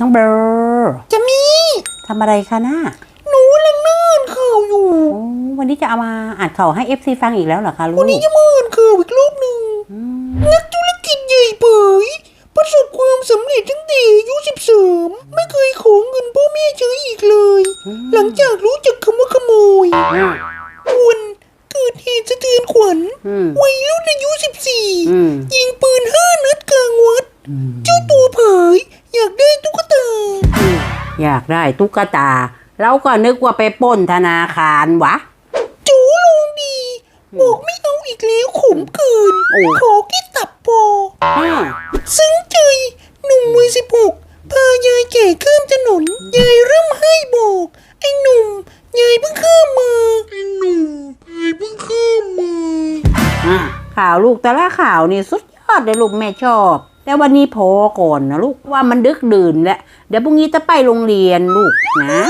น้องเบอร์จะมีทำอะไรคะน้าหนูกำลังนั่งข่าวอยู่โอ้วันนี้จะเอามาอ่านข่าวให้ FC ฟังอีกแล้วเหรอคะลูก วันนี้จะมาอ่านข่าวอีกรอบหนึ่งอืมนักธุรกิจใหญ่เผยประสบความสำเร็จตั้งแต่อายุสิบสามไม่เคยขอเงินพ่อแม่ใช้อีกเลย หลังจากรู้จักคำว่าขโมยอะวันเกิดเหตุสะเทือนขวัญอืมวัยรุ่นอายุสิบสี่อืมยิงปืนห้า เจ้าตัวเผยอยากได้ตุ๊กตา อยากได้ตุ๊กตา เราก็นึกว่าไปปล้นธนาคารวะ จูลงดีบอกไม่เอาอีกแล้วขมเกินโอ้ ขอแค่ตับพออะซึ้งใจหนุ่มวัยสิบหกพายายแก่ข้ามถนนยายเริ่มให้บอก ไอ้หนุ่มยายเพิ่งข้ามมาไอ้หนุ่มยายเพิ่งข้ามมา อะข่าวลูกแต่ละข่าวนี่สุดยอดเลยลูกแม่ชอบ แต่วันนี้พอก่อนนะลูกว่ามันดึกดื่นแล้ว เดี๋ยวพรุ่งนี้จะไปโรงเรียนลูกนะ